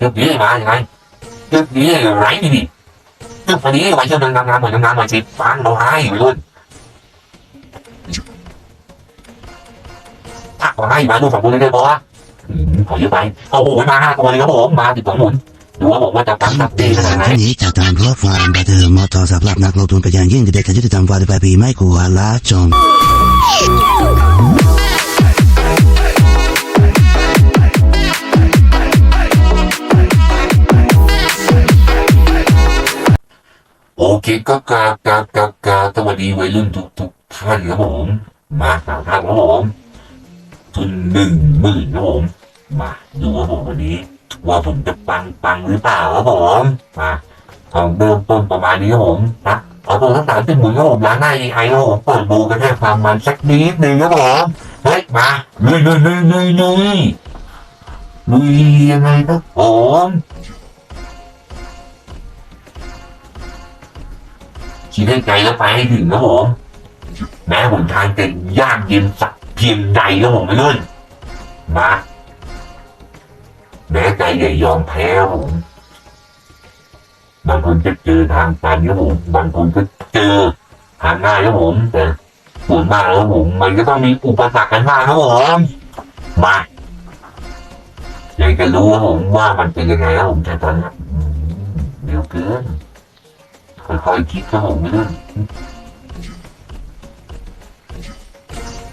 จุดนี้มาอย่างไรจุดนี้ไรนี่ดิจุดนี้ไว้เชื่อมงานงานเหมือนงานเหมือนสิฟังเราให้ไปรุ่นพักให้มาดูฝั่งบนเลยบอสขอเยอะไปโอ้โหมาห้าตัวเลยครับผมมาติดสองหมุนดูว่าบอกว่าจะตั้งตับตีขนาดไหนอันนี้จากการเพาะฟาร์มบัตเตอร์มอเตอร์สำหรับนักลงทุนเป็นอย่างยิ่งที่เด็กอายุที่ต่ำกว่า18ปีไม่ควรละจง โอเคก็กากากากาสวัสดีวัยรุ่นทุกทุกท่านครับผม มาสามท่านครับผมทุนหนึ่งหมื่นครับผม มาดูครับผมวันนี้ ว่าผมจะปังปังหรือเปล่าครับผมมาของเริ่มต้นประมาณนี้ครับผมนะเอาตัวทั้งสามสิบหมื่นครับผมร้านหน้าไอครับผมเปิดดูกันให้ความมันสักนิดหนึ่งครับผมเฮ้ยมาลุยลุยลุยลุยลุยลุยยังไงครับผม คิดให้ไกลแล้วไปให้ถึงนะผมแม้หนทางจะยากเย็นสักเพียงใดนะผมไม่รุ่นมาแม้ใจอย่ายอมแพ้ผมบางคนจะเจอทางตันครับผมบางคนก็เจอทางง่ายครับผมแต่ส่วนมากแล้วผมมันก็ต้องมีอุปสรรคกันบ้างครับผมมาอยากจะรู้ครับผมว่ามันเป็นยังไงครับผมแต่ตอนนี้อืมเร็วเกิน ค่อยๆคิดครับผมไม่ได้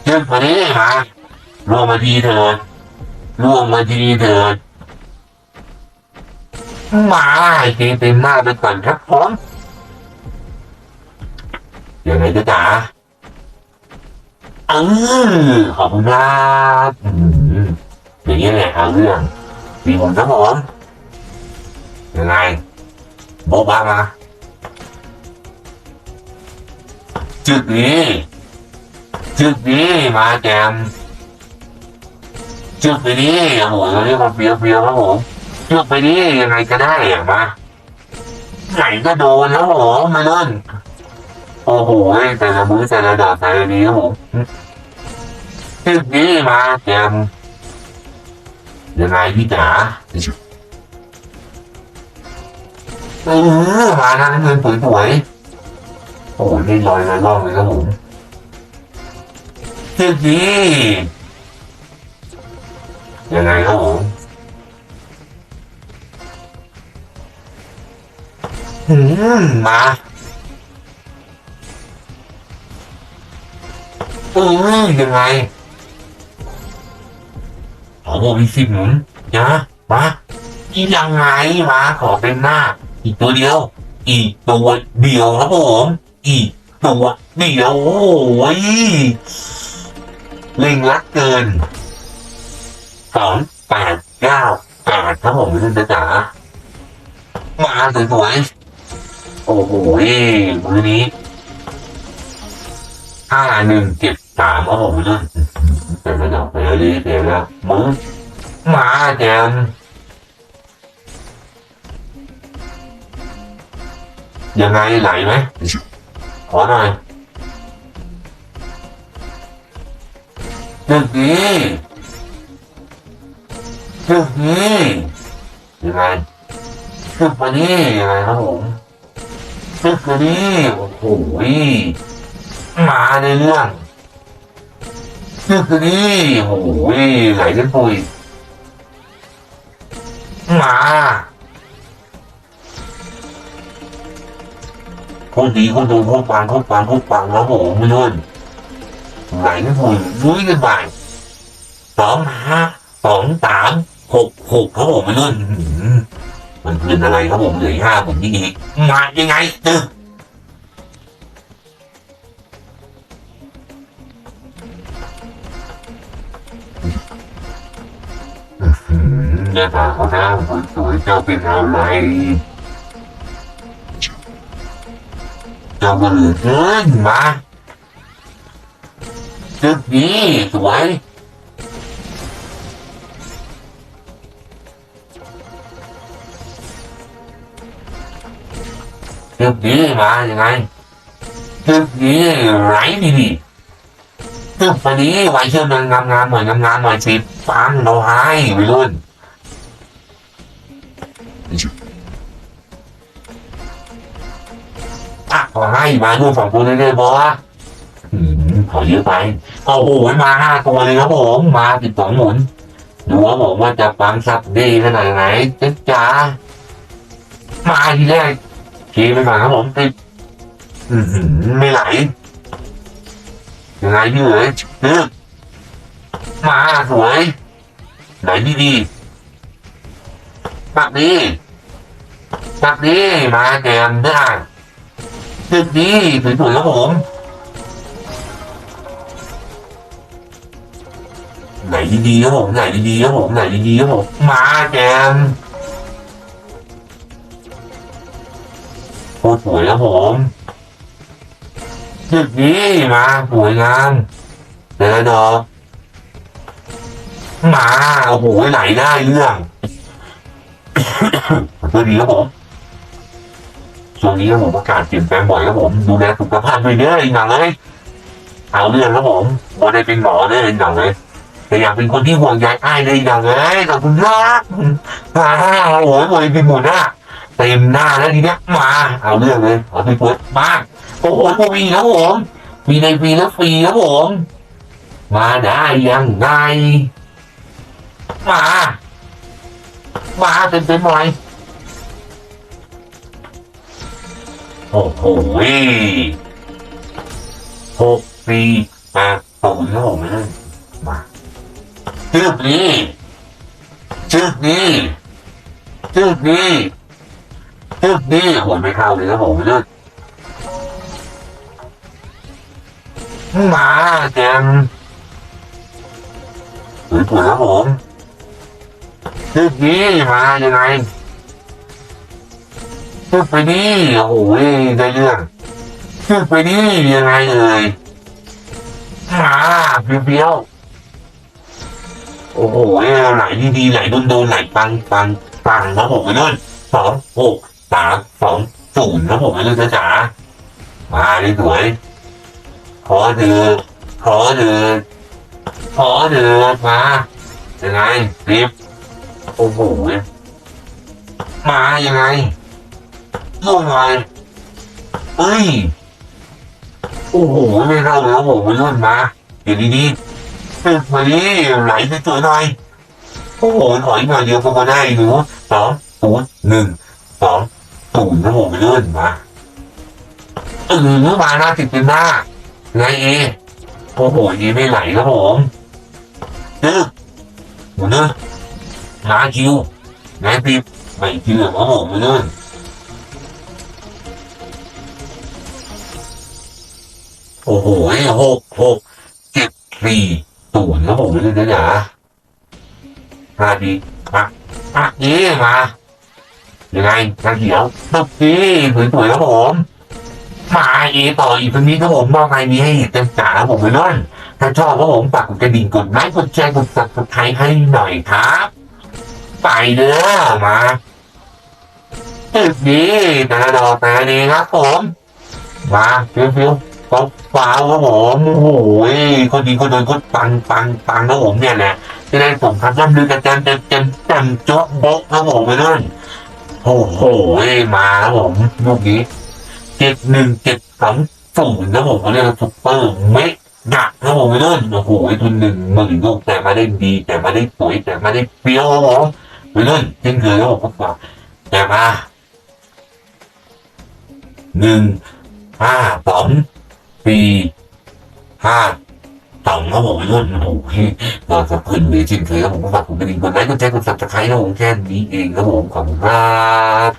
เชิญมาดิมาร่วมมาทีเถิดร่วมมาทีเถิดมาให้เกเต็มหน้าไปก่อนครับผมยังไงจ๊ะจ๋าเออขอบคุณครับอย่างนี้แหละเอาเรื่องมีผมครับผมยังไงโบ๊ะบ้ามา จุดนี้จุดนี้มาแจมจุดไปนี้โอ้โหตอนนี้มันเฟี้ยวเฟี้ยวครับผมจุดไปนี้ยังไงก็ได้อะมาไหนก็โดนแล้วโหมาเล่นโอ้โหแต่ละมือแต่ละดอกแต่ละนี้ครับผมจุดนี้มาแจมยังไงพี่จ๋าเออมาทางเงินสวยๆ โอ้โหนี่ลอยลอยล่องเลยครับผมเฮ้ยนี่ยังไงครับผมหืมมาเออยังไงขอบอกมีสิบหนุนนะมาอียังไงมาขอเป็นหน้า อีกตัวเดียว อีกตัวเดียวครับผม อีกตัวเดียวโอ้ยเล่งรักเกินสองแปดเก้าแปดครับผมคุณจ๋ามาสวยๆโอ้โหมือนี้ห้าหนึ่งเจ็ดสามครับผมเลยแต่ระดับไปเลยแต่ละมือมาแจมยังไงไหลไหม ขอหน่อยตึกนี้ตึกนี้ยังไงตึกมานี่ยังไงครับผมตึกมานี่โอ้โหมาในเรื่องตึกมานี่โอ้โหไหลกันปุยมา โคตรดีโคตรดูโคตรปังโคตรปังโคตรปังแล้วโอ้โหไม่รู้ไหลกันปุยลุยกันไปสองห้าสองสามหกหกครับผมไม่รู้มันเป็นอะไรครับผมเหลือห้าผมนี่อีกมายังไงตึกเนี่ยตาเขาหน้าสวยๆเจ้าเป็นอะไร เจ้าก็เหลือเกินมาจุดนี้สวยจุดนี้มาอยังไงจุดนี้ไรดีดีจุดไปนี้ไว้เชื่อมันงามๆหน่อยงามๆหน่อยสิฟังเราให้ไปรุ่น ขอให้มาดูสองตัวเลยเลยบอสอืมขอเยอะไปโอ้โหมาห้าตัวเลยครับผมมาสิบสองหมุนดูว่าผมว่าจะฟังสับดีขนาดไหนจ๊ะจ๋ามาทีแรกขี่ไปก่อนครับผมติดไม่ไหลยังไงพี่เอ๋ยตึกมาสวยไหนดีดีๆปักนี้ปักนี้มาแกมได้ ตึกนี้สวยๆครับผมไหนดีๆครับผมไหนดีๆครับผมไหนดีๆครับผมมาแกมโคตรสวยครับผมจุดนี้มาสวยงามเดี๋ยวดอมาโอ้โหไหนได้เรื่อง ตัวดีครับผม ช่วงนี้ครับผมอากาศเปลี่ยนแปลงบ่อยครับผมดูแลสุขภาพด้วยเด้ออีกหนังเลยเอาเรื่องครับผมบ่ได้เป็นหมอเด้ออีกหนังเลยแต่อยากเป็นคนที่ห่วงใยอ้ายเลยอย่างเลยขอบคุณครับมาโอ้โหโวยเป็นหมดหน้าเต็มหน้าแล้วทีเนี้ยมา เอาเรื่องเลยเอาไปเปิดมาโอ้โหพวกมีครับผมมีในฟรีแล้วฟรีครับผม มาได้ยังไงมา มาเต็มเต็มๆหน่อย โอ้โหหกสี่แปดศูนย์ครับผมนะมาชื่อนี้ชื่อนี้ชื่อนี้ชื่อนี้ผมไม่เข้าเลยนะผมเลือกมาแจมสวยๆครับผมชื่อนี้มายังไง ชื่อไปนี่โอ้โหได้เรื่องชื่อไปนี่ยังไงเอ่ยมาเปรี้ยวโอ้โหไหลดีๆไหลโดนๆไหลปังปังปังนะผมไปเลยสองหกสามสองศูนย์นะผมไปเลยจ๋ามาเลยสวยขอเดือขอเดือขอเดือมายังไงรีบโอ้โหมายังไง ล่วงไงเอ้ย โอ้โหไม่เข้าเลยครับผมไปเลยมาเดี๋ยวดีๆตึกมาดิไหลไปตัวหน่อยโอ้โหถอยมาเดียวก็มาได้หนูสองศูนย์หนึ่งสองศูนย์นะผมไปเลื่นมาเออเมาหน้าติดเป็นหน้าไงเอโอ้โหยีไม่ไหลครับผมตึกหมุนเนอะมาคิวไงปีบไม่เชื่อครับผมไปเลื่อน โอ้โหหกหกเจ็ดสี่ศูนย์ครับผมไม่ได้นะมาดีมาอะนี่มายังไงกระเขียวตึกนี่สวยๆครับผมมาเอต่ออีกตรงนี้ครับผมมอบไงมีให้เต็มจ๋าครับผมไปนั่นถ้าชอบครับผมฝากกดกระดิ่งกดไลค์กดแชร์กดซับสไครต์ให้หน่อยครับ ไปเด้อมาตึกนี้ต่ละดอกต่ละนี้ครับผม มาฟิวฟิว ป๊อปฟ้าวครับผมโอ้โหคนดีคนโดนคนปังปังปังครับผมเนี่ยแหละจะได้ผมทำย่ำลือกันเต็มเต็มเต็มเต็มโจ๊ะโบ๊ะครับผมไปเลยโอ้โหมาครับผมลูกนี้เจ็ดหนึ่งเจ็ดสองศูนย์ครับผมเขาเรียกว่าซุปเปอร์เมกะครับผมไปเลยโอ้โหทุนหนึ่งหมื่นลูกแต่มาได้ดีแต่มาได้สวยแต่มาได้เปรี้ยวครับผมไปเลยเช่นเคยครับผมพวกเราแต่มาหนึ่งห้าสอง สี่ห้าสองครับผมไปเลยโอ้โหเราจะขึ้นเลยเช่นเลยครับผมก็ฝากผมกระดิ่งกดไลค์กดแชร์กดซับตะไคร้แล้วผมแค่นี้เองครับผมขอบคุณครับ